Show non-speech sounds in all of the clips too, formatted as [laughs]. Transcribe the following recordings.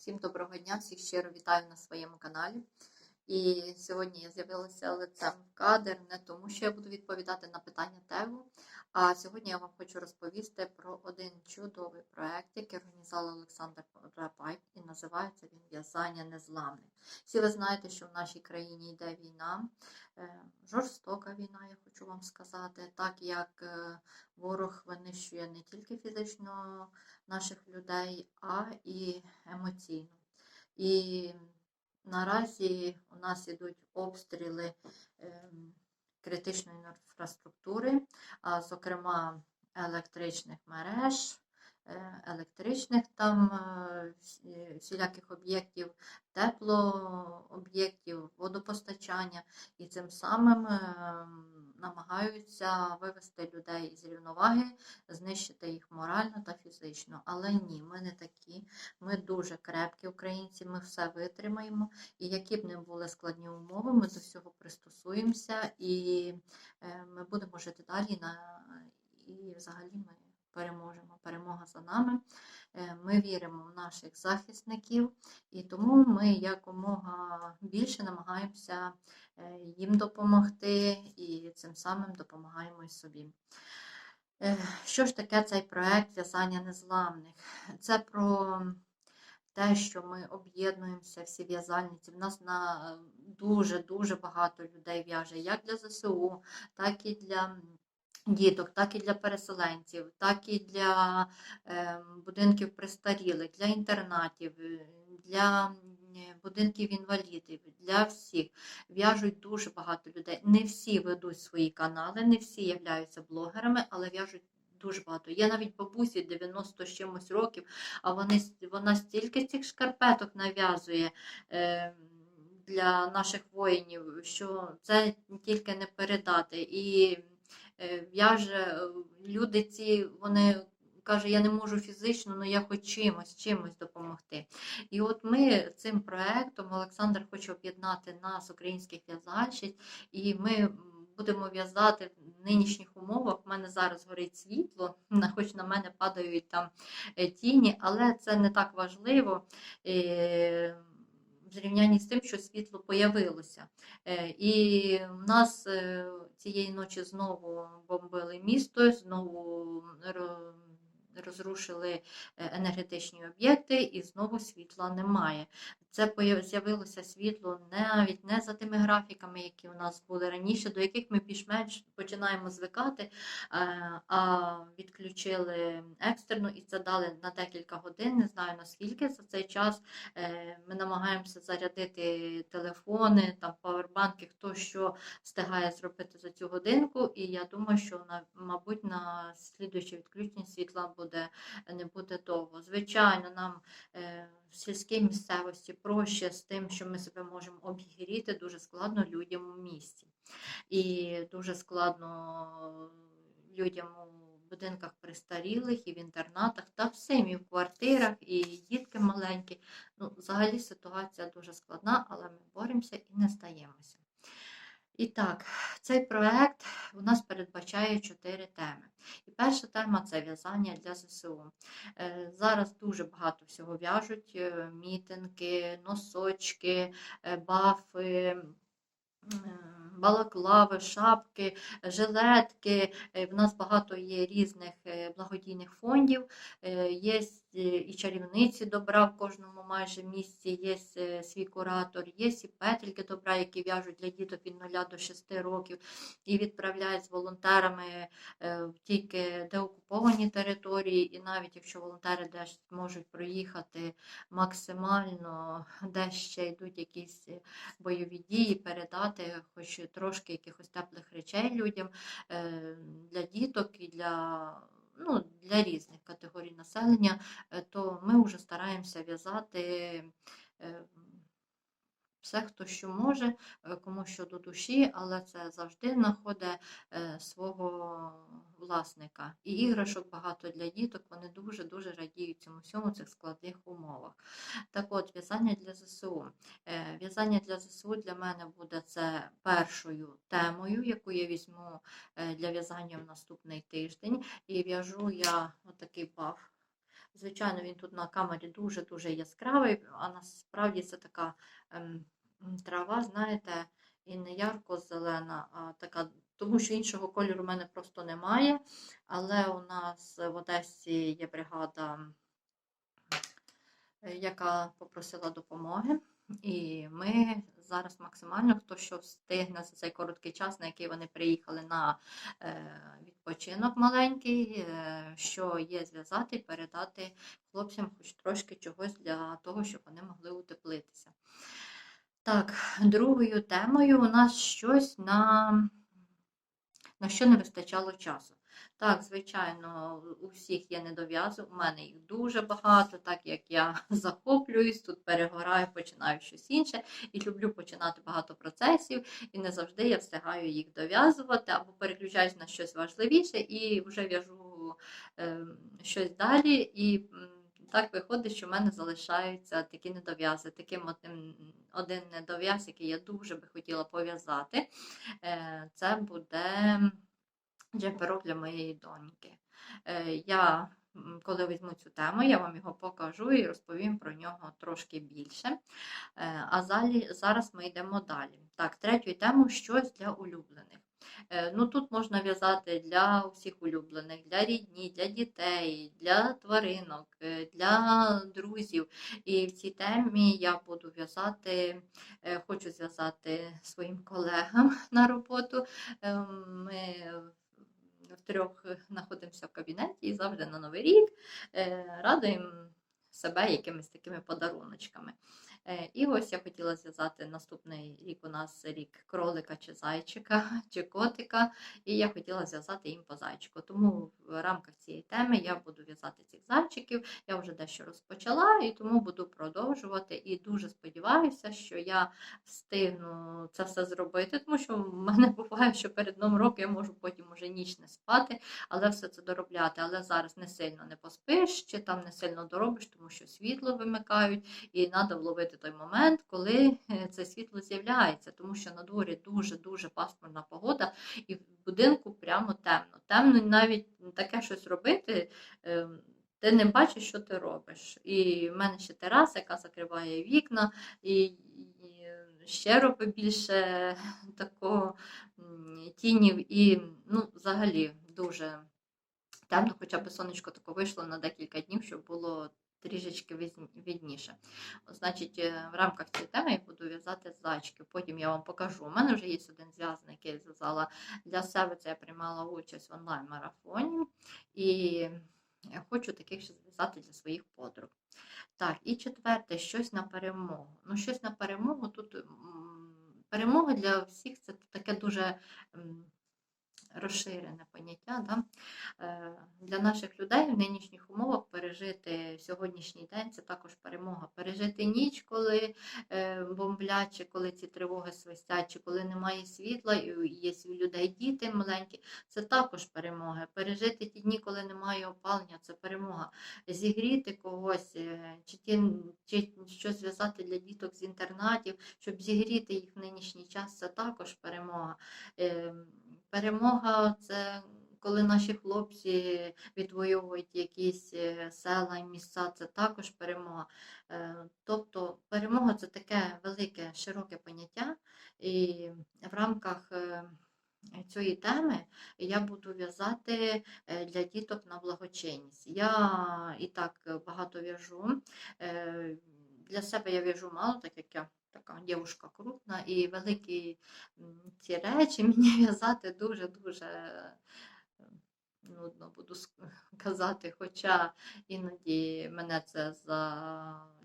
Всім доброго дня, всіх щиро вітаю на своєму каналі. І сьогодні я з'явилася лицем в кадр не тому, що я буду відповідати на питання ТЕВу, а сьогодні я вам хочу розповісти про один чудовий проект, який організував Олександр Рапай, і називається він В'язання незламних. Всі ви знаєте, що в нашій країні йде війна, е, жорстока війна, я хочу вам сказати, так як е, ворог винищує не тільки фізично наших людей, а і емоційно. І наразі у нас ідуть обстріли ем, критичної інфраструктури, зокрема електричних мереж, електричних там е, всіляких об'єктів, теплооб'єктів, водопостачання, і цим самим ем, намагаються вивести людей з рівноваги, знищити їх морально та фізично. Але ні, ми не такі. Ми дуже крепкі українці, ми все витримаємо. І які б не були складні умови, ми до всього пристосуємося і е, ми будемо жити далі на і взагалі ми переможемо. Перемога за нами. Е, Ми віримо в наших захисників, і тому ми якомога більше намагаємося е, їм допомогти і цим самим допомагаємо і собі. Е, Що ж таке цей проект в'язання незламних? Це про те, що ми об'єднуємося, всі в'язальниці. В нас на дуже-дуже багато людей в'яже, як для ЗСУ, так і для діток, так і для переселенців, так і для е, будинків престарілих, для інтернатів, е, для будинків інвалідів, для всіх. В'яжуть дуже багато людей. Не всі ведуть свої канали, не всі являються блогерами, але в'яжуть. Дуже багато. Є навіть бабусі 90 з чимось років, а вони, вона стільки цих шкарпеток нав'язує е, для наших воїнів, що це тільки не передати. І в'яже е, люди ці, вони каже, я не можу фізично, але я хоч чимось, чимось допомогти. І от ми цим проектом Олександр хоче об'єднати нас, українських в'язальщиць, і ми будемо в'язати в нинішніх умовах. У мене зараз горить світло, хоч на мене падають там е, тіні, але це не так важливо. Зрівнянні з тим, що світло появилося. Е, І в нас е, цієї ночі знову бомбили місто, знову розрушили е, енергетичні об'єкти, і знову світла немає. Це з'явилося світло навіть не за тими графіками, які у нас були раніше, до яких ми більш-менш починаємо звикати, е, а відключили екстерно і це дали на декілька годин. Не знаю наскільки за цей час. Е, Ми намагаємося зарядити телефони, там павербанки, хто що встигає зробити за цю годинку. І я думаю, що на мабуть на слідуюче відключення світла буде не буде довго. Звичайно, нам е, сільській місцевості проще з тим, що ми себе можемо обігріти, дуже складно людям у місті. І дуже складно людям у будинках престарілих і в інтернатах, та всім і в квартирах, і дітки маленькі. Ну, взагалі ситуація дуже складна, але ми боремося і не здаємося. І так, цей проект у нас передбачає чотири теми. І перша тема це в'язання для ЗСУ. Е, Зараз дуже багато всього в'яжуть: е, мітинги, носочки, е, бафи. Балаклави, шапки, жилетки. В нас багато є різних благодійних фондів. Є і чарівниці добра в кожному майже місці, є е, свій куратор, є і петельки добра, які в'яжуть для діток від 0 до 6 років і відправляють з волонтерами е, в тільки деокуповані території. І навіть якщо волонтери десь можуть проїхати максимально, де ще йдуть якісь е, бойові дії, передати хоч трошки якихось теплих речей людям е, для діток і для. Ну, для різних категорій населення, е, то ми вже стараємося в'язати е, все, хто що може, е, кому що до душі, але це завжди знаходить е, свого власника. І іграшок багато для діток, вони дуже-дуже радіють цьому всьому цих складних умовах. Так от, в'язання для ЗСУ. Е, В'язання для ЗСУ для мене буде це першою темою, яку я візьму для в'язання в наступний тиждень. І в'яжу я отакий баф Звичайно, він тут на камері дуже-дуже яскравий, а насправді це така ем, трава, знаєте, і не ярко-зелена, а така, тому що іншого кольору в мене просто немає. Але у нас в Одесі є бригада, яка попросила допомоги. І ми зараз максимально, хто що встигне за цей короткий час, на який вони приїхали на е, відпочинок маленький, е, що є зв'язати і передати хлопцям хоч трошки чогось для того, щоб вони могли утеплитися. Так, другою темою у нас щось на, на що не вистачало часу. Так, звичайно, у всіх є недов'язи, у мене їх дуже багато, так як я [laughs] захоплююсь, тут перегораю, починаю щось інше і люблю починати багато процесів, і не завжди я встигаю їх дов'язувати або переключаюсь на щось важливіше і вже в'яжу е, щось далі. І так виходить, що в мене залишаються такі недов'язи. Таким одним, один недов'яз, який я дуже би хотіла пов'язати, е, це буде джемперок для моєї доньки. Е, Я, коли візьму цю тему, я вам його покажу і розповім про нього трошки більше. Е, А зараз ми йдемо далі. Так, третю тему щось для улюблених. Е, Ну, тут можна в'язати для усіх улюблених, для рідні, для дітей, для тваринок, для друзів. І в цій темі я буду в'язати, хочу зв'язати своїм колегам [laughs] на роботу. Ми втрьох знаходимося в кабінеті і завжди на Новий рік е, радуємо себе якимись такими подаруночками. Е, І ось я хотіла зв'язати наступний рік у нас рік кролика чи зайчика, [laughs] чи котика, і я хотіла зв'язати їм по зайчику. Тому в рамках цієї теми я буду в'язати цих зайчиків. Я вже дещо розпочала і тому буду продовжувати. І дуже сподіваюся, що я встигну це все зробити, тому що в мене [laughs] буває, що перед новим роком я можу потім уже ніч не спати, але все це доробляти. Але зараз не сильно не поспиш, чи там не сильно доробиш, тому що світло вимикають, і треба вловити той момент, коли е, це світло з'являється, тому що на дворі дуже-дуже пасмурна погода, і в будинку прямо темно. Темно навіть таке щось робити. ем, Ти не бачиш, що ти робиш. І в мене ще тераса, яка закриває вікна, і, і ще робить більше [laughs] такого тінів, і ну, взагалі дуже темно, хоча б сонечко таке вийшло на декілька днів, щоб було трішечки. От, Значить, е, в рамках цієї теми я буду в'язати зайчиків. Потім я вам покажу. У мене вже є один зв'язаний, який я зв'язала для себе. Це я приймала участь в онлайн-марафоні. І я хочу таких ще зв'язати для своїх подруг. Так, і четверте, щось на перемогу. Ну, щось на перемогу тут перемога для всіх це таке дуже розширене поняття. Да? Е, Для наших людей в нинішніх умовах пережити сьогоднішній день це також перемога. Пережити ніч, коли е, бомблять, чи коли ці тривоги свистять, чи коли немає світла, і є у людей діти маленькі, це також перемога. Пережити ті дні, коли немає опалення, це перемога. Зігріти когось, е, чи, ті, чи щось зв'язати для діток з інтернатів, щоб зігріти їх в нинішній час, це також перемога. Перемога це коли наші хлопці відвоюють якісь е, села і місця, це також перемога. Е, Тобто перемога це таке велике, широке поняття, і в рамках е, цієї теми я буду в'язати для діток на благочинність. Я і так багато в'яжу. Для себе я в'яжу мало, так як я така дівушка крупна, і великі м, ці речі [laughs] мені в'язати дуже-дуже е, нудно буду казати, хоча іноді мене це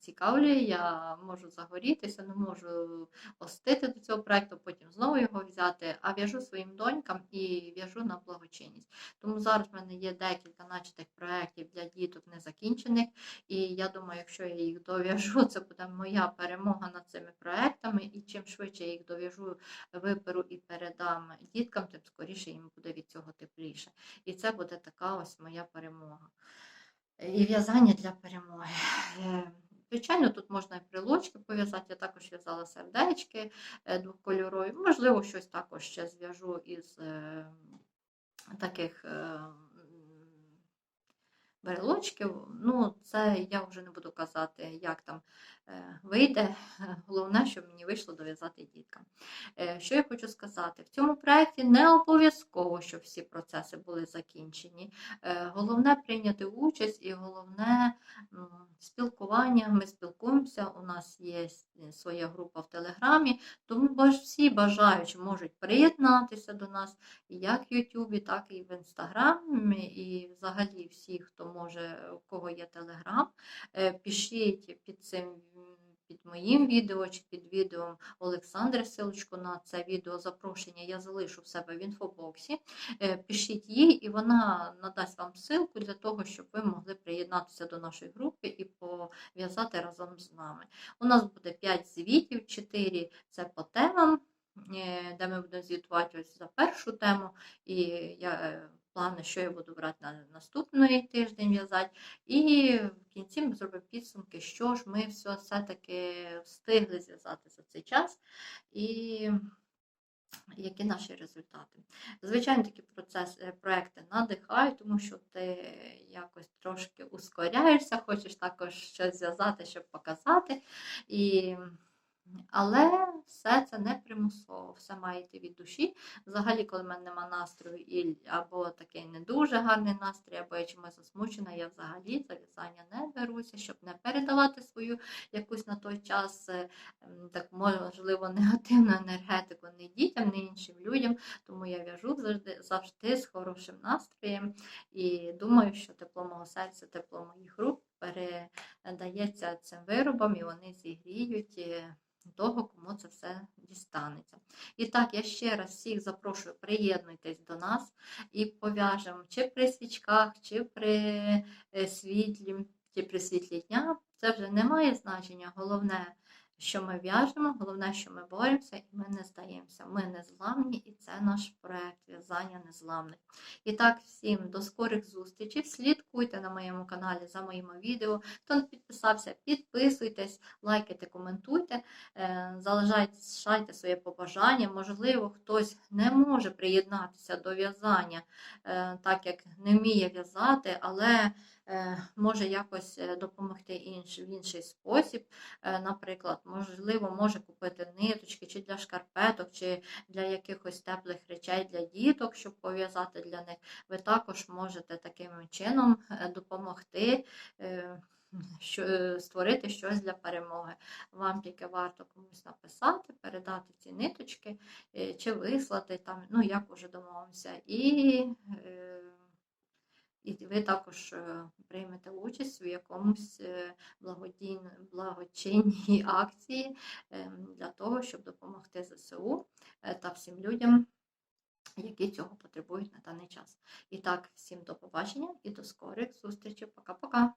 зацікавлює, я можу загорітися, не можу остити до цього проекту, потім знову його взяти, а в'яжу своїм донькам і в'яжу на благочинність. Тому зараз в мене є декілька начатих проєктів для діток незакінчених, і я думаю, якщо я їх дов'яжу, [laughs] це буде моя перемога над цими проектами, і чим швидше я їх дов'яжу, виберу і передам діткам, тим скоріше їм буде від цього тепліше. І це буде така ось моя перемога. І в'язання для перемоги. Е, Звичайно, тут можна і прилочки пов'язати. Я також в'язала сердечки е, двокольорові. Можливо, щось також ще зв'яжу із е, таких м, брелочки. Ну, це я вже не буду казати, як там е, вийде. [laughs] Головне, щоб мені вийшло дов'язати діткам. Е, Що я хочу сказати? В цьому проєкті не обов'язково, щоб всі процеси були закінчені. Е, Головне прийняти участь і головне спілкування. Ми спілкуємося. У нас є своя група в Телеграмі, тому всі бажаючі можуть приєднатися до нас як в Ютубі, так і в Інстаграмі. І взагалі всі, хто може, у кого є Телеграм, е, пишіть під цим. Під моїм відео чи під відео Олександри Силочку на це відео запрошення я залишу в себе в інфобоксі. Е, Пишіть їй, і вона надасть вам ссылку для того, щоб ви могли приєднатися до нашої групи і пов'язати разом з нами. У нас буде 5 звітів, 4 це по темам, е, де ми будемо звітувати ось за першу тему. І я е, плани, що я буду брати на наступний тиждень в'язати. І в кінці ми зробимо підсумки, що ж ми все, все-таки встигли зв'язати за цей час. І які наші результати. Звичайно, такі процес, е, проекти надихають, тому що ти якось трошки ускоряєшся, хочеш також щось зв'язати, щоб показати. І... Але все це не примусово, все має йти від душі. Взагалі, коли в мене нема настрою, і, або такий не дуже гарний настрій, або я чимось засмучена, я взагалі за в'язання не беруся, щоб не передавати свою якусь на той час, е, так можливо, негативну енергетику не дітям, не іншим людям. Тому я в'яжу завжди, завжди з хорошим настроєм і думаю, що тепло мого серця, тепло моїх рук передається цим виробам, і вони зігріють. Того, кому це все дістанеться. І так, я ще раз всіх запрошую, приєднуйтесь до нас і пов'яжемо чи при свічках, чи при е, світлі, чи при світлі дня. Це вже не має значення. Головне, що ми в'яжемо, головне, що ми боремося і ми не здаємося. Ми не зламні, і це наш проект в'язання незламних. І так, всім до скорих зустрічей. Слідкуйте на моєму каналі за моїми відео. Хто не підписався, підписуйтесь, лайкайте, коментуйте, е, залишайте своє побажання. Можливо, хтось не може приєднатися до в'язання, е, так як не вміє в'язати, але е, може якось допомогти інш, в інший спосіб. Наприклад, можливо, може купити ниточки чи для шкарпеток, чи для якихось теплих речей для діток, щоб пов'язати для них. Ви також можете таким чином е, допомогти. е, що, е, створити щось для перемоги. Вам тільки варто комусь написати, передати ці ниточки чи вислати там, ну як уже домовимося. І, е, і ви також е, приймете участь у якомусь е, благочинній [laughs] акції е, для того, щоб допомогти ЗСУ е, та всім людям, які цього потребують на даний час. І так, всім до побачення і до скорих зустрічей. Пока-пока.